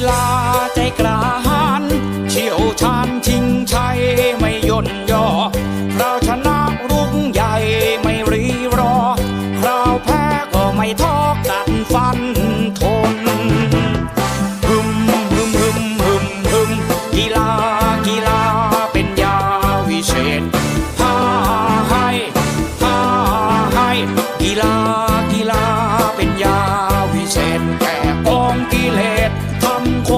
lie.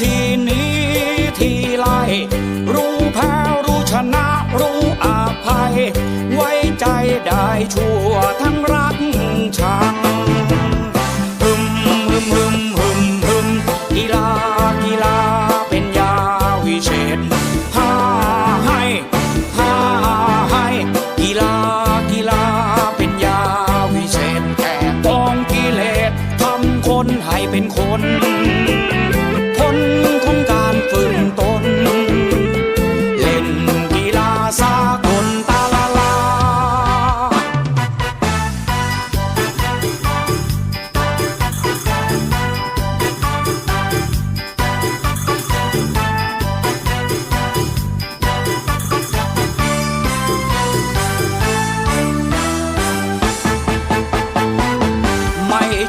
ทีนี้ทีไรรู้แพ้รู้ชนะรู้อาภัย ไว้ใจได้ชั่วทั้งรักชังฮึมฮึมฮึมฮึมฮึมกีฬากีฬาเป็นยาวิเศษฮ่าให้ฮ่าให้กีฬากีฬาเป็นยาวิเศษแก่กองกิเลสทำคนให้เป็นคน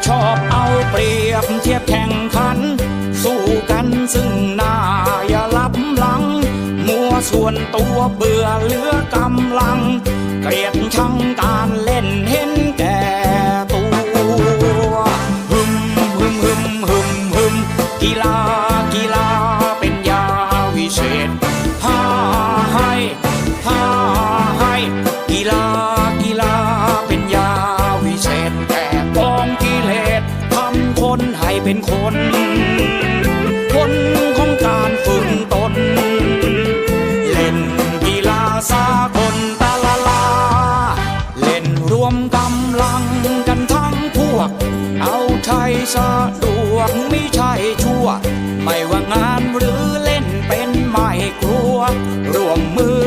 ชอบเอาเปรียบเทียบแข่งขัน สู้กันซึ่งหน้าอย่าลับหลัง มัวส่วนตัวเบื่อเหลือกำลัง เกลียดชังการเล่น เป็นคนผลของการฝึกตน เล่นกีฬาสากลตาลาลา เล่นรวมกำลังกันทั้งพวก เอาใจสะดวกไม่ใช่ชั่ว ไม่ว่างานหรือเล่นเป็นไม่กลัว ร่วมมือ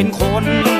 เป็นคนผลของการฝึกตน